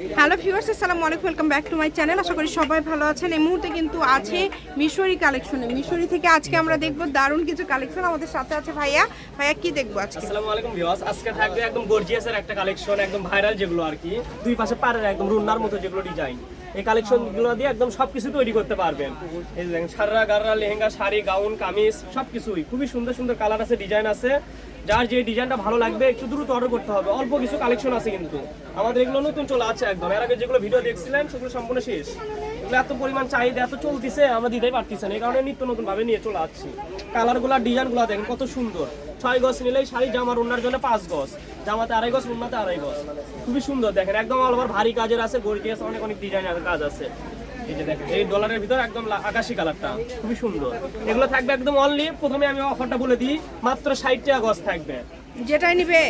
Hello viewers আসসালামু আলাইকুম welcome back to my channel আশা করি সবাই ভালো আছেন। এই মুহূর্তে কিন্তু আছে মিশরি কালেকশনে মিশরি থেকে আজকে আমরা দেখব দারুণ কিছু কালেকশন আমাদের সাথে আছে ভাইয়া। ভাইয়া, কি দেখব আজকে? আসসালামু আলাইকুম ভিউয়ার্স আজকে থাকবে একদম গর্জিয়াসের একটা কালেকশন একদম ভাইরাল যেগুলো আর কি। দুই পাশে পাড়ের একদম রুন্নার মতো যেগুলো ডিজাইন এই কালেকশনগুলো দিয়ে একদম সবকিছু তৈরি করতে পারবেন। এই দেখেন, সাররা, গাররা, লেহেঙ্গা, শাড়ি, গাউন, কামিজ, সবকিছুই। খুবই সুন্দর সুন্দর কালার আছে ডিজাইন আছে। যার যে ডিজাইনটা ভালো লাগবে, একটু দ্রুত অর্ডার করতে হবে। অল্প কিছু কালেকশন আছে কিন্তু। আমাদের এগুলো নতুন চলে আছে একদম। এর আগে যেগুলো ভিডিও দেখছিলেন, সেগুলো সম্পূর্ণ শেষ। এগুলো এত পরিমাণ চাহিদা, এত চলতেছে, আমরা দিতেই পারতেছি না। এই কারণে নিত্য নতুন ভাবে নিয়ে চলে আসছি। কালারগুলো ডিজাইনগুলো দেখেন, কত সুন্দর। ছয় গজ নিলেই শাড়ি জামার ওনার জন্য পাঁচ গজ। জামাতে আড়াই গজ ওনাতে আড়াই গজ। খুবই সুন্দর দেখেন। একদম অল ভারী কাজের আছে, গর্জিয়াস, অনেক অনেক ডিজাইনের কাজ আছে। এই যে দেখেন এই ডলারের ভিতর একদম আকাশি কালারটা খুবই সুন্দর। এগুলো থাকবে একদম অনলি প্রথমে আমি অফারটা বলে দিই মাত্র ষাট টাকা গজ থাকবে। যেটাই নিবে।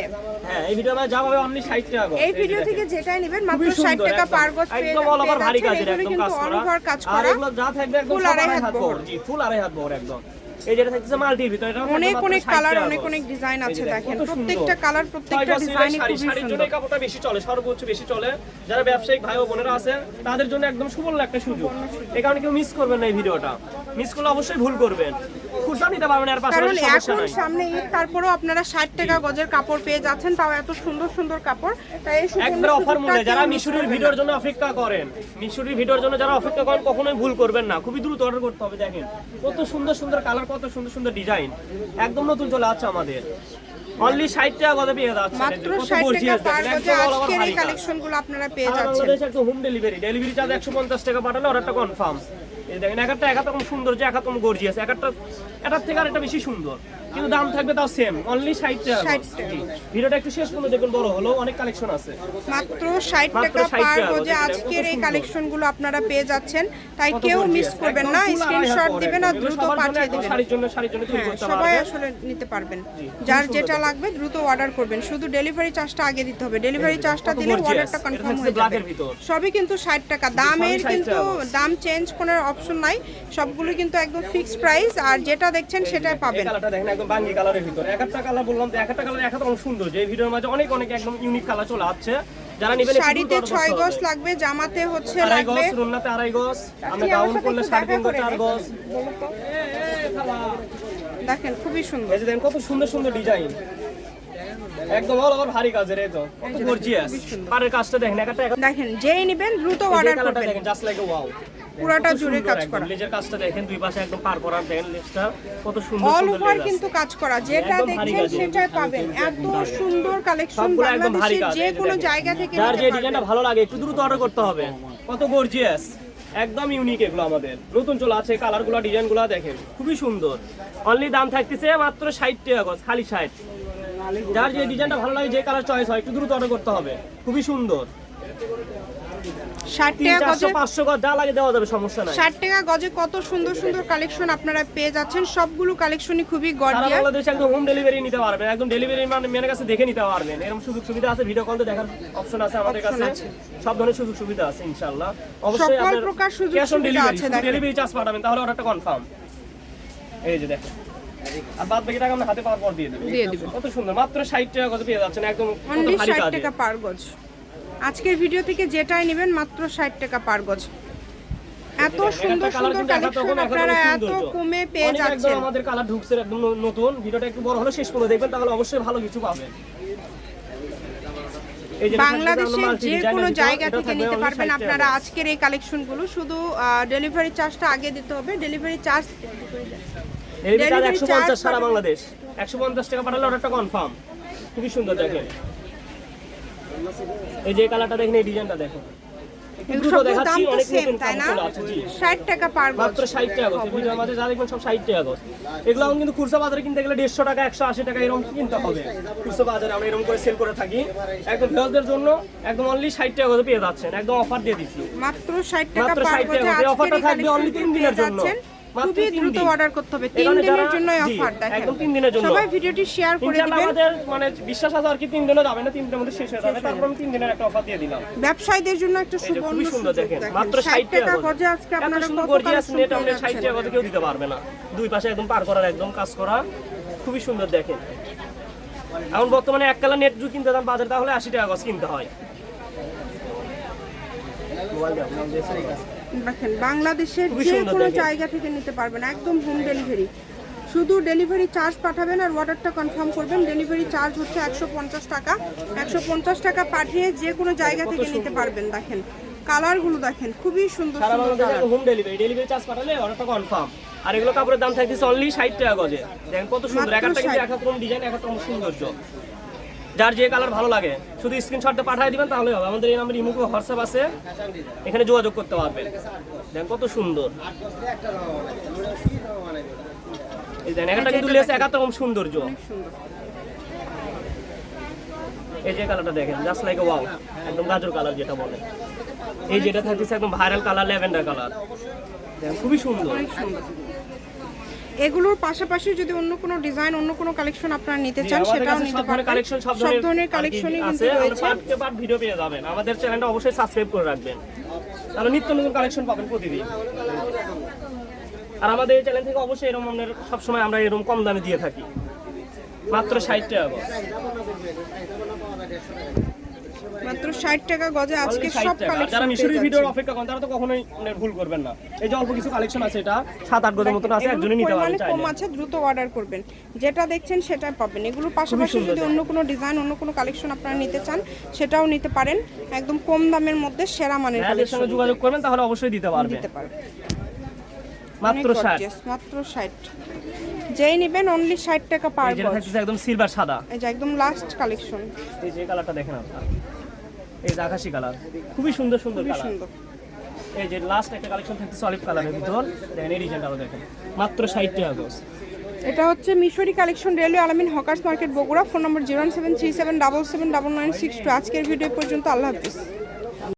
হ্যাঁ এই ভিডিও যা হবে অনলি ষাট টাকা এই ভিডিও থেকে যেটাই নেবেন মাত্র খুবই 60 টাকা পার গজ পেয়ে একদম অল ওভার ভারী কাজের একদম কাজ করা। আর এগুলো যা থাকবে একদম ফুল আড়াই হাত। বহর। জি ফুল আড়াই হাত বহর একদম। এই যেটা থাকছে মাল্টির ভিতর এটা অনেক অনেক কালার অনেক অনেক ডিজাইন আছে দেখেন। প্রত্যেকটা কালার প্রত্যেকটা ডিজাইন শাড়ি, খুবই শাড়ির জন্য কাপড়টা বেশি চলে সর্বোচ্চ বেশি চলে। যারা ব্যবসায়িক ভাই ও বোনেরা আছেন তাদের জন্য একদম সুবর্ণ একটা সুযোগ। এই কারণে কেউ মিস করবেন না এই ভিডিওটা। মিস করলে অবশ্যই ভুল করবেন। কারণ এখন সামনে ঈদ তারপরেও আপনারা ষাট টাকা গজের কাপড় পেয়ে যাচ্ছেন তাও এত সুন্দর সুন্দর কাপড়। তাই এই একবার অফার মূল্যে যারা মিশরের ভিডিওর জন্য অপেক্ষা করেন মিশরের ভিডিওর জন্য যারা অপেক্ষা করেন কখনোই ভুল করবেন না। খুবই দ্রুত অর্ডার করতে হবে দেখেন। কত সুন্দর সুন্দর কালার কত সুন্দর সুন্দর ডিজাইন একদম নতুন চলে আছে আমাদের। অনলি ষাট টাকা কথা পেয়ে যাচ্ছে। মাত্র ষাট টাকা পার গজে আজকের এই আপনারা পেয়ে যাচ্ছেন। আমাদের একটা হোম ডেলিভারি ডেলিভারি চার্জ একশো পঞ্চাশ টাকা পাঠালে অর্ডারটা কনফার্ম এই দেখেন একটা এক একটা কম সুন্দর যে এক একটা গর্জিয়াস একটা এটার থেকে আর একটা বেশি সুন্দর। কিন্তু দাম থাকবে তাও সেম অনলি ষাট টাকা 60 টাকা। ভিডিওটা একটু শেষ পর্যন্ত দেখুন বড় হলো অনেক কালেকশন আছে। মাত্র ষাট মাত্র টাকা পার গজে আজকের এই কত সুন্দর। কালেকশনগুলো আপনারা পেয়ে যাচ্ছেন। তাই কেউ মিস করবেন না স্ক্রিনশট দিবেন আর দ্রুত পাঠিয়ে দিবেন। শাড়ির জন্য শাড়ির জন্য হ্যাঁ সবাই আসলে নিতে পারবেন। যার যেটা লাগবে দ্রুত অর্ডার করবেন। শুধু ডেলিভারি চার্জটা আগে দিতে হবে। ডেলিভারি চার্জটা দিলে। অর্ডারটা কনফার্ম হয়ে যাবে। সবই কিন্তু ষাট টাকা। দামের কিন্তু দাম চেঞ্জ করার অপশন নাই। সবগুলো কিন্তু একদম ফিক্সড প্রাইস আর যেটা দেখছেন সেটাই পাবেন। একদম বাঙ্গি কালারের ভিতর। এক একটা কালার বললাম তো এক একটা কালার এক একটা রকম সুন্দর। যে ভিডিওর মাঝে অনেক অনেক একদম ইউনিক কালার চলে আসছে। যারা নিবেন শাড়িতে দ্রুত order ছয় করতে গজ লাগবে জামাতে হচ্ছে লাগবে। গজ রুন্নাতে আড়াই গজ আমরা আপনি গাউন করলে একটু সাড়ে তিন গজ চার গজ। দেখেন খুবই সুন্দর। এই যে দেখেন কত সুন্দর সুন্দর ডিজাইন একদম অল ওভার ভারী কাজের এই তো। কত গর্জিয়াস পাড়ের কাজটা দেখেন একটা দেখেন যেই নেবেন দ্রুত অর্ডার করবেন। দেখেন জাস্ট লাইক ওয়াও পুরাটা জুড়ে কাজ করা। লেজের কাজটা দেখেন দুই পাশে একদম পার করা দেখেন লেজটা কত সুন্দর অল ওভার কিন্তু কাজ করা যেটা একদম দেখছেন। সেটাই পাবেন। এত সুন্দর কালেকশন বাংলাদেশের যে কোনো জায়গা থেকে যার যে। ডিজাইনটা ভালো লাগে একটু দ্রুত অর্ডার করতে হবে। কত গর্জিয়াস একদম ইউনিক এগুলো আমাদের। নতুন চলে আছে কালারগুলো ডিজাইনগুলো দেখেন খুবই সুন্দর। অনলি দাম থাকতেছে মাত্র ষাট টাকা গজ খালি ষাট। যার যে ডিজাইনটা ভালো লাগে যে কালার চয়েস হয় একটু দ্রুত অর্ডার করতে হবে। খুবই সুন্দর। ষাট তিন টাকা গজে পাঁচশো গজ যা লাগে দেওয়া যাবে সমস্যা নাই। ষাট টাকা গজে কত সুন্দর সুন্দর কালেকশন আপনারা পেয়ে যাচ্ছেন। সবগুলো কালেকশনই খুবই সারা গর্জিয়াস বাংলাদেশে একদম হোম ডেলিভারি নিতে পারবেন। একদম ডেলিভারি মানে মেনের কাছে দেখে নিতে পারবেন। এরকম সুযোগ সুবিধা আছে? ভিডিও কল দেখার অপশন আছে আমাদের কাছে। সব ধরনের সুযোগ সুবিধা আছে ইনশাআল্লাহ। সকল প্রকার সুযোগ সুবিধা আছে ডেলিভারি চার্জ পাঠাবেন তাহলে অর্ডারটা কনফার্ম এই যে দেখেন। আর বাদ বাকি টাকা আমরা হাতে পাওয়ার পর দিয়ে দেবেন দিয়ে দিবেন। কত সুন্দর মাত্র 60 টাকা কত পেয়ে যাচ্ছেন। একদম কত অনলি ভারী ষাট কাজে টাকা পার গজ। আজকের ভিডিও থেকে যেটাই নেবেন মাত্র ষাট টাকা পার গজ। এত সুন্দর সুন্দর কালেকশন আপনারা এত কমে পেয়ে যাচ্ছেন। আমাদের কালার ঢুকছে একদম নতুন ভিডিওটা একটু বড় হলে শেষ পর্যন্ত দেখবেন তাহলে অবশ্যই ভালো কিছু পাবেন। বাংলাদেশের যে কোনো জায়গা থেকে নিতে পারবেন আপনারা আজকের এই কালেকশনগুলো শুধু ডেলিভারি চার্জটা আগে দিতে হবে। ডেলিভারি চার্জ ডেলিভারি চার্জ সারা বাংলাদেশ। একশো পঞ্চাশ টাকা পাঠালে অর্ডারটা কনফার্ম খুবই সুন্দর দেখেন। এই যে কালারটা দেখেন এই ডিজাইনটা দেখো। টাকা পার মাত্র যা দেখবেন সব এগুলো কিন্তু খুচরা বাজারে কিনতে গেলে দেড়শো টাকা একশো আশি টাকা এরকম কিনতে হবে। খুচরা বাজারে আমরা এরকম করে সেল করে থাকি। একদম জন্য একদম অনলি ষাট টাকা গজে পেয়ে যাচ্ছেন। একদম অফার দিয়ে দিচ্ছি। মাত্র ষাট টাকা মাত্র পার 60 গজে টাকা। অফারটা থাকবে only তিন দিনের জন্য। খুবই দ্রুত অর্ডার করতে হবে। তিন দিনের জন্য অফার দেখেন। একদম তিন দিনের জন্য। সবাই ভিডিওটি শেয়ার করে দিবেন। আমাদের মানে বিশ্বাস আছে আর কি তিন দিনে যাবে না তিন দিনের মধ্যে শেষ হয়ে যাবে। তারপর আমি তিন দিনের একটা অফার দিয়ে দিলাম। ব্যবসায়ীদের জন্য একটা সুবর্ণ সুন্দর দেখেন মাত্র 60 60 টাকা আজকে আপনারা কত গর্জিয়াস নেট পেয়ে 60 টাকা কেউ দিতে পারবে না। দুই পাশে একদম পার করার একদম কাজ করা। খুবই সুন্দর দেখেন। এখন বর্তমানে এক কালার নেট যদি কিনতে দাম বাজারে তাহলে আশি টাকা গজ কিনতে হয়। মোবাইল দাও। দেখেন বাংলাদেশের যে কোনো জায়গা থেকে নিতে পারবেন একদম হোম ডেলিভারি শুধু ডেলিভারি চার্জ পাঠাবেন আর অর্ডারটা কনফার্ম করবেন। ডেলিভারি চার্জ হচ্ছে একশো পঞ্চাশ টাকা। একশো পঞ্চাশ টাকা পাঠিয়ে যে কোনো জায়গা থেকে নিতে পারবেন দেখেন। কালারগুলো দেখেন খুবই সুন্দর হোম ডেলিভারি ডেলিভারি চার্জ পাঠালে অর্ডারটা কনফার্ম আর এগুলো কাপড়ের দাম থাকতেছে অনলি ষাট টাকা গজে। দেখেন কত সুন্দর এক একটা কিন্তু 60 এক রকম ডিজাইন এক এক রকম সৌন্দর্য। যার যে কালার ভালো লাগে। শুধু স্ক্রিনশটটা পাঠিয়ে দিবেন তাহলে হবে। আমাদের এই নাম্বার ইমুকো হোয়াটসঅ্যাপ আছে। এখানে যোগাযোগ করতে পারবেন। দেখেন কত সুন্দর। এই দেখেন একটা কিন্তু লেস এক এক রকম সৌন্দর্য। এই যে কালারটা দেখেন জাস্ট লাইক ওয়াও একদম গাজর কালার যেটা বলে। এই যেটা থাকতেছে একদম ভাইরাল কালার ল্যাভেন্ডার কালার দেখেন, খুবই সুন্দর সুন্দর। এগুলোর পাশাপাশি যদি অন্য কোনো ডিজাইন অন্য কোনো কালেকশন আপনারা নিতে চান সেটাও নিতে সব পারবেন। কালেকশন সব সব ধরনের কালেকশনই কিন্তু রয়েছে। পার্ট ভিডিও পেয়ে যাবেন। আমাদের চ্যানেলটা অবশ্যই সাবস্ক্রাইব করে রাখবেন। তাহলে নিত্য নতুন কালেকশন পাবেন প্রতিদিন। আর আমাদের এই চ্যানেল থেকে অবশ্যই এরকম ধরনের সবসময় আমরা এরকম কম দামে দিয়ে থাকি। মাত্র ষাট টাকা। মাত্র ষাট টাকা গজে আজকে সব। আর যারা কালেকশন ভিডিওর অপেক্ষা করেন তারা তো কখনোই মানে ভুল করবেন না। এই যে অল্প কিছু কালেকশন আছে এটা সাত আট গজের মতন আছে একজনই নিতে পারেন পরিমাণে কম আছে দ্রুত অর্ডার করবেন। যেটা দেখছেন সেটা পাবেন। এগুলোর পাশাপাশি যদি অন্য কোনো ডিজাইন অন্য কোনো কালেকশন আপনারা নিতে চান সেটাও নিতে পারেন। একদম কম দামের মধ্যে সেরা মানের কালেকশন যোগাযোগ করবেন তাহলে অবশ্যই দিতে পারবেন দিতে পারবেন মাত্র অনেক ষাট। gorgeous, মাত্র ষাট। যেই নেবেন অনলি ষাট টাকা পার থাকতেছে একদম সিলভার সাদা। এই যে একদম লাস্ট কালেকশন এই যে কালারটা দেখেন আপনারা। এই যে আকাশি কালার খুবই সুন্দর সুন্দর কালার। এই যে লাস্ট একটা কালেকশন থাকতেছে অলিভ কালারের ভিতর। দেখেন এই ডিজাইনটাও দেখেন। মাত্র ষাট টাকা গজ এটা হচ্ছে Mishri collection railway Alamin hawkers market Bogura. Phone number zero seven three seven double seven double nine six two. আজকের ভিডিও পর্যন্ত আল্লাহ হাফিজ।